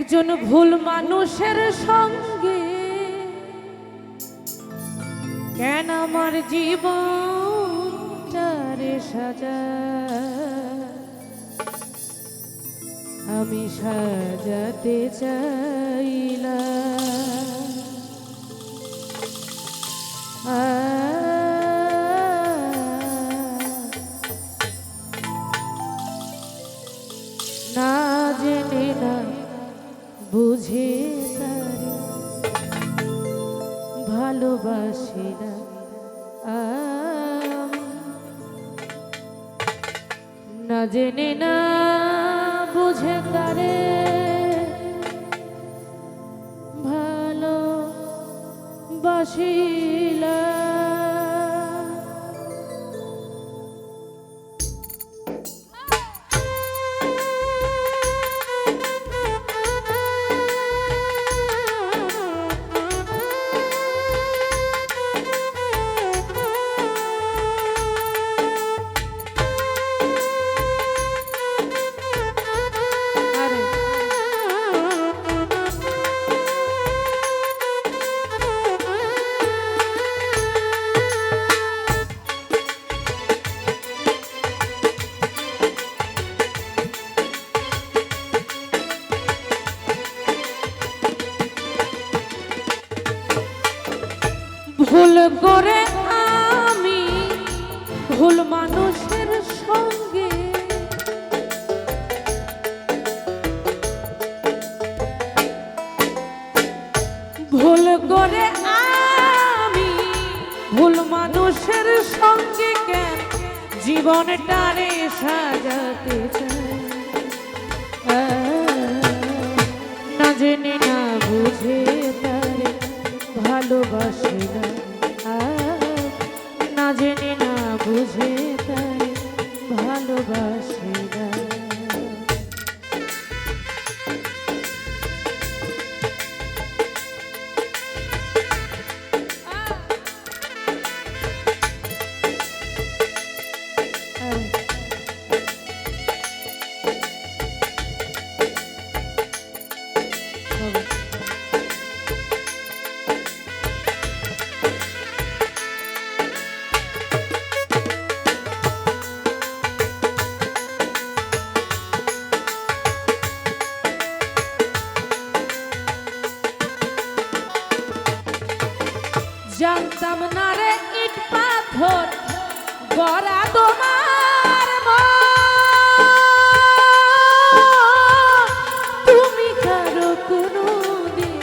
একজন ভুল মানুষের সঙ্গে। কেন আমার জীবনটারে সাজা? আমি সাজাতে চাইলাম। আ ভালোবাসি না। না জেনে না বুঝে তারে ভালো বাসিলা জীবনটারে সাজাতে চাই। না জেনে না বুঝে তারে ভালোবাসে না। না জেনে না বুঝে তারে ভালোবাসে না। জানতাম না রে ইট পাথর গড়া তোমার তুমি কারও কোনো দিন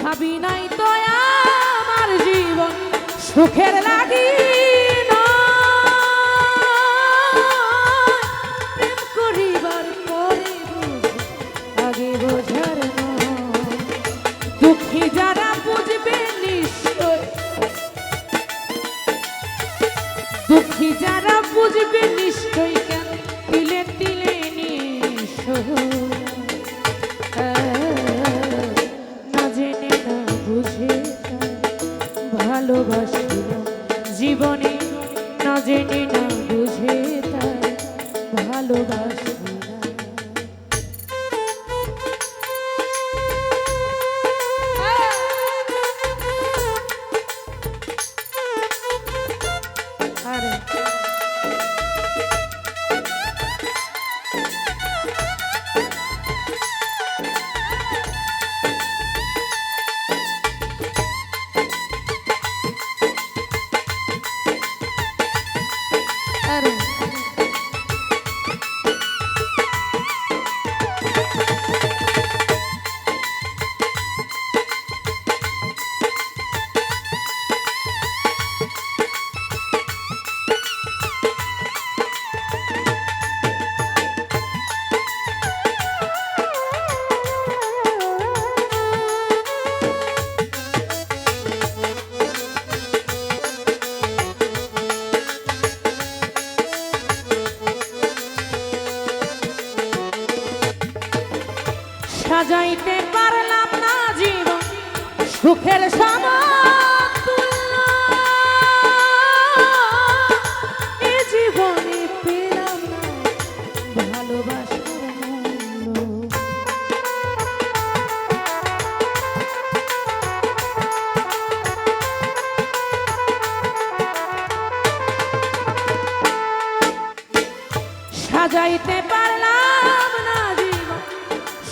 ভাবি নাই তো আমার জীবন সুখের লাগিয়ে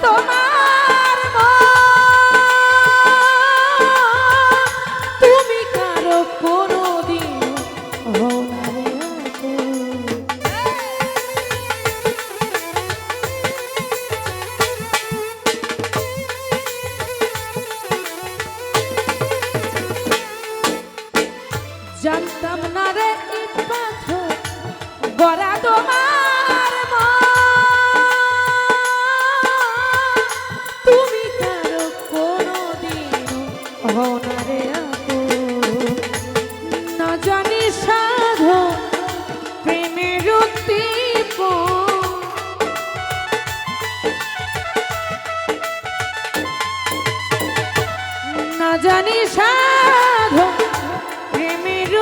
懂吗？জানি সাধ প্রেমের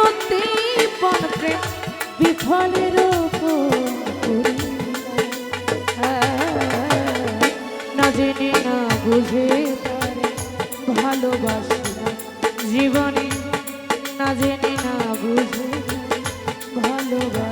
প্রেম বিফলের না জেনে না বুঝে ভালোবাসি জীবনে, না জেনে না বুঝে ভালোবাসি